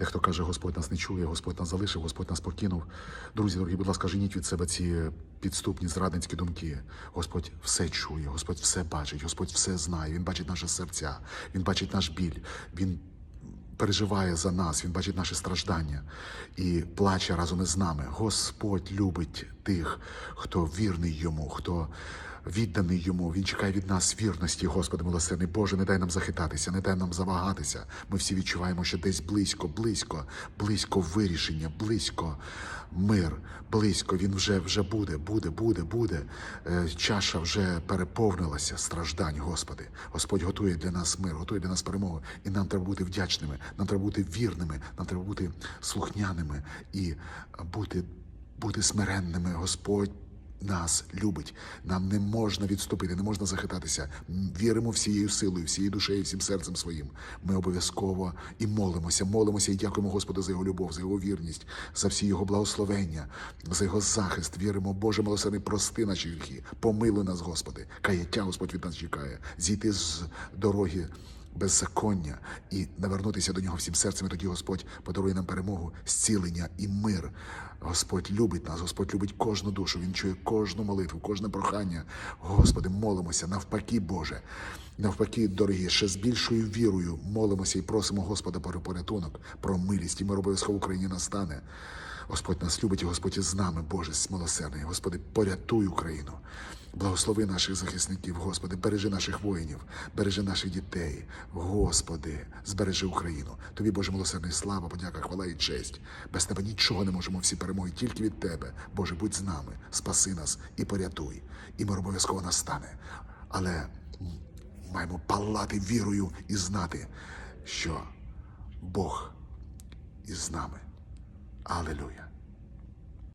Дехто каже, Господь нас не чує, Господь нас залишив, Господь нас покинув. Друзі, дорогі, будь ласка, женіть від себе ці підступні зрадницькі думки. Господь все чує, Господь все бачить, Господь все знає. Він бачить наше серця, Він бачить наш біль. Він переживає за нас, Він бачить наші страждання і плаче разом із нами. Господь любить тих, хто вірний йому, хто відданий йому. Він чекає від нас вірності, Господи милосердний. Боже, не дай нам захитатися, не дай нам завагатися. Ми всі відчуваємо, що десь близько, близько, близько вирішення, близько мир, близько. Він вже вже буде, буде, буде, буде. Е, Чаша вже переповнилася страждань, Господи. Господь готує для нас мир, готує для нас перемогу. І нам треба бути вдячними, нам треба бути вірними, нам треба бути слухняними і бути, бути смиренними. Господь нас любить. Нам не можна відступити, не можна захитатися. Віримо всією силою, всією душею, всім серцем своїм. Ми обов'язково і молимося, молимося і дякуємо Господу за його любов, за його вірність, за всі його благословення, за його захист. Віримо, Боже милосердний, прости наші гріхи, помилуй нас, Господи. Каяття Господь від нас чекає. Зійти з дороги беззаконня і навернутися до нього всім серцем. І тоді Господь подарує нам перемогу, зцілення і мир. Господь любить нас, Господь любить кожну душу. Він чує кожну молитву, кожне прохання. Господи, молимося навпаки, Боже. Навпаки, дорогі, ще з більшою вірою молимося і просимо Господа про порятунок, про милість, і мир обов'язково в Україні настане. Господь нас любить і Господь із нами, Боже, милосердний. Господи, порятуй Україну. Благослови наших захисників, Господи, бережи наших воїнів, бережи наших дітей. Господи, збережи Україну. Тобі, Боже милосердний, слава, подяка, хвала і честь. Без тебе нічого не можемо всі перемоги, тільки від Тебе. Боже, будь з нами, спаси нас і порятуй. І мир обов'язково настане. Але маємо палати вірою і знати, що Бог із нами. Hallelujah.